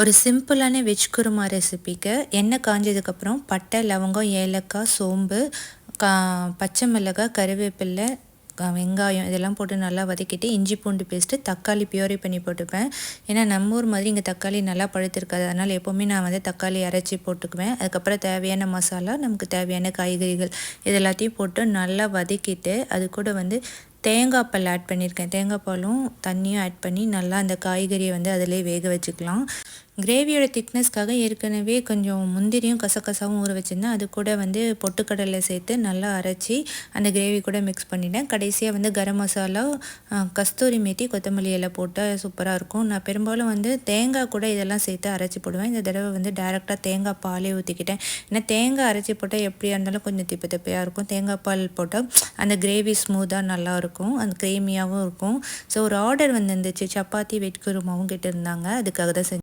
ஒரு சிம்பிளான வெஜ் குருமா ரெசிபிக்கு எண்ணெய் காஞ்சதுக்கப்புறம் பட்டை லவங்கம் ஏலக்காய் சோம்பு கா பச்சை மிளகாய் கருவேப்பில்லை வெங்காயம் இதெல்லாம் போட்டு நல்லா வதக்கிட்டு இஞ்சி பூண்டு பேஸ்ட்டு தக்காளி பியூரி பண்ணி போட்டுப்பேன். ஏன்னா நம்ம ஊர் மாதிரி இங்கே தக்காளி நல்லா பழுத்திருக்காது. அதனால் எப்போவுமே நான் வந்து தக்காளி அரைச்சி போட்டுக்குவேன். அதுக்கப்புறம் தேவையான மசாலா நமக்கு தேவையான காய்கறிகள் இது எல்லாத்தையும் போட்டு நல்லா வதக்கிட்டு அது கூட வந்து தேங்காய் பால் ஆட் பண்ணியிருக்கேன் தேங்காய் பாலும் தண்ணியும் ஆட் பண்ணி நல்லா அந்த காய்கறியை வந்து அதிலே வேக வச்சுக்கலாம். கிரேவியோட திக்னஸ்க்காக ஏற்கனவே கொஞ்சம் முந்திரியும் கசகசாவும் ஊற வச்சுருந்தேன். அது கூட வந்து பொட்டுக்கடலை சேர்த்து நல்லா அரைச்சி அந்த கிரேவி கூட மிக்ஸ் பண்ணிட்டேன். கடைசியாக வந்து கரம் மசாலா கஸ்தூரி மேத்தி கொத்தமல்லி எல்லாம் போட்டால் சூப்பராக இருக்கும். நான் பெரும்பாலும் வந்து தேங்காய் கூட இதெல்லாம் சேர்த்து அரைச்சி போடுவேன். இந்த தடவை வந்து டேரெக்டாக தேங்காய் பாலே ஊற்றிக்கிட்டேன் ஏன்னா தேங்காய் அரைச்சி போட்டால் எப்படியா இருந்தாலும் கொஞ்சம் திப்பு திப்பையாக இருக்கும். தேங்காய் பால் போட்டால் அந்த கிரேவி ஸ்மூத்தாக நல்லாயிருக்கும் இருக்கும். அந்த க்ரேமியாகவும் இருக்கும். ஸோ ஒரு ஆர்டர் வந்துருந்துச்சு. சப்பாத்தி வெட் குருமாவும் கேட்டிருந்தாங்க. அதுக்காக தான் செஞ்சு